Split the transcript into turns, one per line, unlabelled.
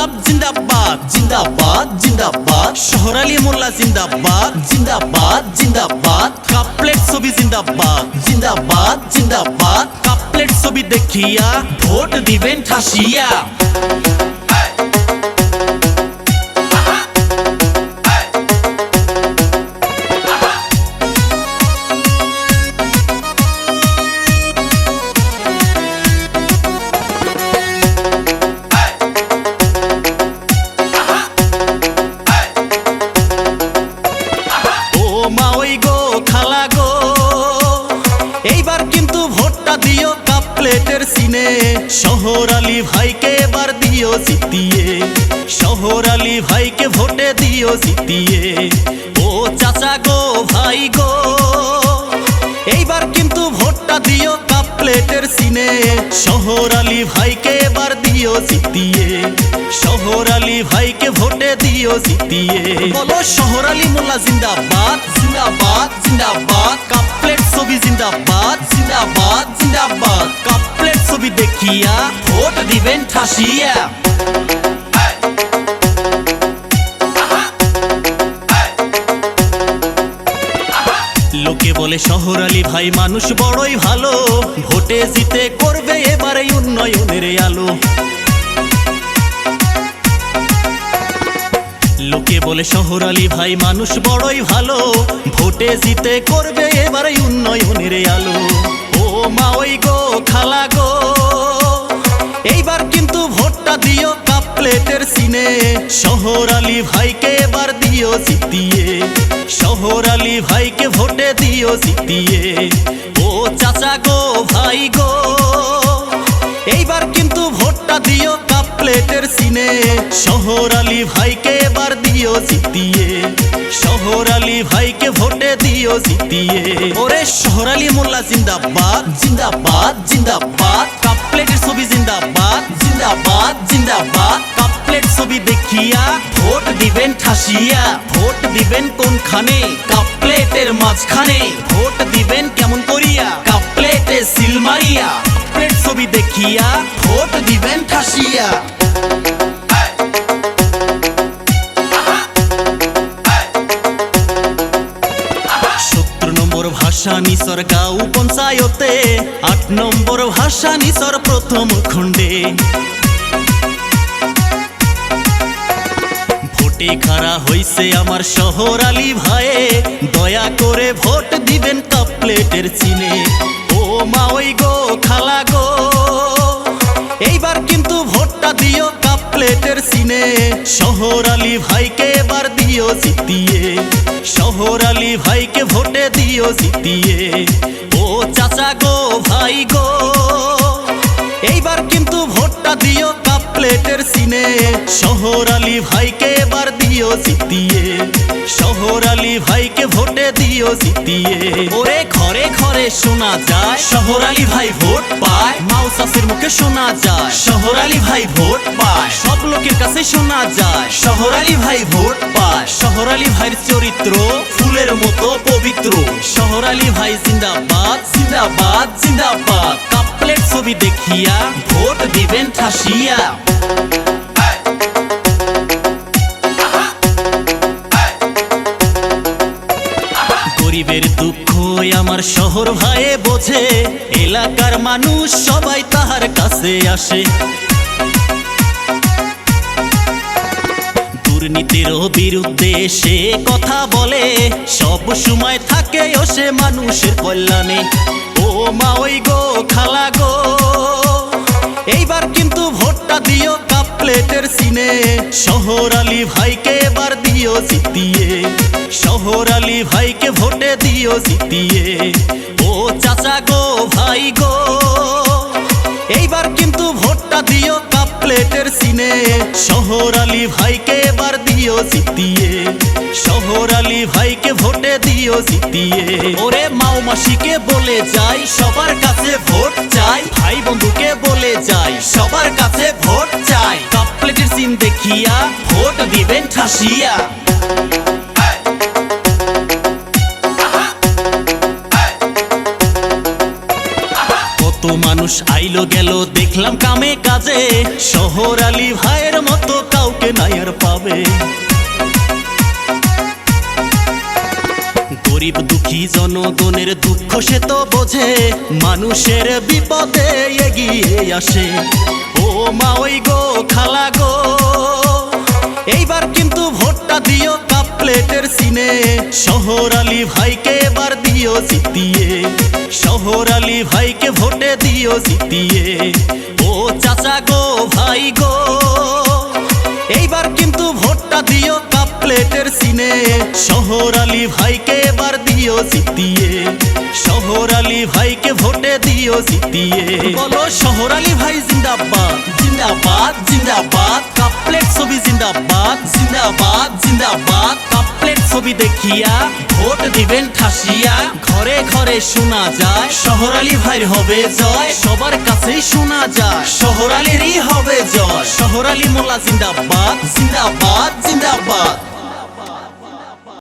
Club জিন্দাবাদ জিন্দাবাদ জিন্দাবাদ শহর আলী মোল্লা জিন্দাবাদ জিন্দাবাদ জিন্দাবাদ কাপলেট ছবি জিন্দাবাদ জিন্দাবাদ জিন্দাবাদ কাপলেট ছবি দেখিয়া ভোট দিবেন ঠাসিয়া শহর আলী ভাইকে এবার দিও জিতিয়ে শহর আলী ভাইকে ভোটে দিও জিতিয়ে ও চাচা গো, ভাই গো, এইবার কিন্তু ভোটটা দিও কাপ প্লেটের সিনে। শহর আলী ভাইকে এবার দিও জিতিয়ে আলী ভাইকে ভোটে দিও জিতিয়ে। বলো শহর আলী মোল্লা জিন্দাবাদ জিন্দাবাদ জিন্দাবাদ। কাপ প্লেট ছবি জিন্দাবাদ জিন্দাবাদ জিন্দাবাদ। কাপ প্লেট ছবি দেখিয়া ভোট দিবেন ঠাসিয়া। লোকে বলে শহর আলী ভাই মানুষ বড়ই ভালো। ভোটে জিতে করবে এবারে উন্নয়নের আলো। বলে শহর আলী ভাই মানুষ বড়ই ভালো। ভোটে জিতে করবে এবারে উন্নয়নের আলো। ও মা ওই গো, খালা গো। এইবার কিন্তু ভোটটা দিও কাপ প্লেটের সিনে। শহর আলী ভাইকে এবার দিও জিতিয়ে। শহর আলী ভাইকে ভোটে দিও জিতিয়ে। ও চাচা গো, ভাই গো। এইবার কিন্তু দিও কাপ সিনে, শহর আলী ভাইকে এবার দিও জিতিয়ে। শহর আলী ভাইকে ভোটে দিও জিতিয়ে। ওরে শহর আলী মোল্লা জিন্দাবাদ জিন্দাবাদ জিন্দাবাদ। কাপ প্লেটের ছবি জিন্দাবাদ জিন্দাবাদ জিন্দাবাদ। কাপ প্লেট ছবি দেখিয়া, ভোট দিবেন ঠাসিয়া। ভোট দিবেন কোনখানে? কাপ প্লেটের মাঝখানে। ভোট দিবেন কেমন করিয়া? কাপ প্লেটে সিল মারিয়া প্লেট ছবি দেখিয়া ভোট দিবেন ঠাসিয়া সত্তর নম্বর ভাষা নিসর গাঁও পঞ্চায়তে, আট নম্বর ভাষা নিসর প্রথম খণ্ডে। ভোটে খাড়া হইছে আমার শহর আলী ভাইয়ে, দয়া করে ভোট দিবেন প্লেটের চিনে। শহর আলী ভাইকে এবার দিও জিতিয়ে। শহর আলী ভাইকে ভোটে দিও জিতিয়ে। ও চাচা গো, ভাই গো, এইবার কিন্তু ভোটটা দিও কাপ প্লেটের সিনে। শহর আলী ভাইকে এবার দিও জিতিয়ে। শহর আলী ভাইকে ভোটে দিও জিতিয়ে। ওরে ঘরে শোনা যায়। শহর আলী ভাই ভোট পায়। চাষের মুখে শোনা যায়। শহর আলী ভাই ভোট পায়। সব লোকের কাছে শোনা যায়। শহর আলী ভাই ভোট পায়। শহর আলী ভাইয়ের চরিত্র ফুলের মতো পবিত্র। শহর আলী ভাই জিন্দাবাদ জিন্দাবাদ জিন্দাবাদ। কাপ প্লেট ছবি দেখিয়া ভোট দিবেন ঠাসিয়া। গরিবের দুঃখ আমার শহর ভাইয়ে বোঝে, এলাকার মানুষ সবাই তাহার কাছে আসে। দুর্নীতির বিরুদ্ধে সে কথা বলে, সব সময় থাকে ও সে মানুষের কল্যাণে। ও মা ওই গো, খালা প্লেটের শহর আলী ভাইকে এবার দিও জিতিয়ে। শহর আলী ভাইকে ভোটে দিও জিতিয়ে। ও চাচা গো, ভাই গো, এইবার কিন্তু ভোটটা দিও কাপ প্লেটের সিনে। শহর আলী ভাইকে এবার দিও জিতিয়ে। শহর আলী ভাইকে ভোটে দিও জিতিয়ে। ওরে মাও মাসিকে বলে যাই, সবার কাছে ভোট চাই। ভাই বন্ধুকে বলে যাই, সবার কাছে ভোট চাই। কাপ প্লেটের সিন দেখিয়া ভোট দিবেন ঠাসিয়া। কত মানুষ আইলো গেল, দেখলাম কামে কাজে। শহর আলী ভাইয়ের মতো কোথায় আর পাবে। গরিব দুঃখী জনগণের দুঃখ সে তো বোঝে, মানুষের বিপদে এগিয়ে আসে। ও মা ওই গো, খালা গো। এইবার কিন্তু ভোটটা দিও কাপ প্লেটের সিনে। শহর আলী ভাইকে এবার দিও জিতিয়ে। শহর আলী ভাইকে ভোটে দিও জিতিয়ে। ও চাচা গো, ভাই গো। এইবার কিন্তু ভোটটা দিও প্লেটের সিনে, শহর আলী ভাইকে এবার দিও জিতিয়ে, শহর আলী ভাইকে ভোটে দিও জিতিয়ে। বলো, শহর আলী ভাই জিন্দাবাদ জিন্দাবাদ জিন্দাবাদ, কাপ প্লেট ছবি জিন্দাবাদ জিন্দাবাদ জিন্দাবাদ, কাপ প্লেট ছবি দেখিয়া, ভোট দিবেন ঠাসিয়া, ঘরে ঘরে শোনা যায়, শহর আলী ভাইয়ের হবে জয়, সবার কাছেই শোনা যায়, শহর আলীরই হবে জয়, শহর আলী মোল্লা জিন্দাবাদ জিন্দাবাদ জিন্দাবাদ।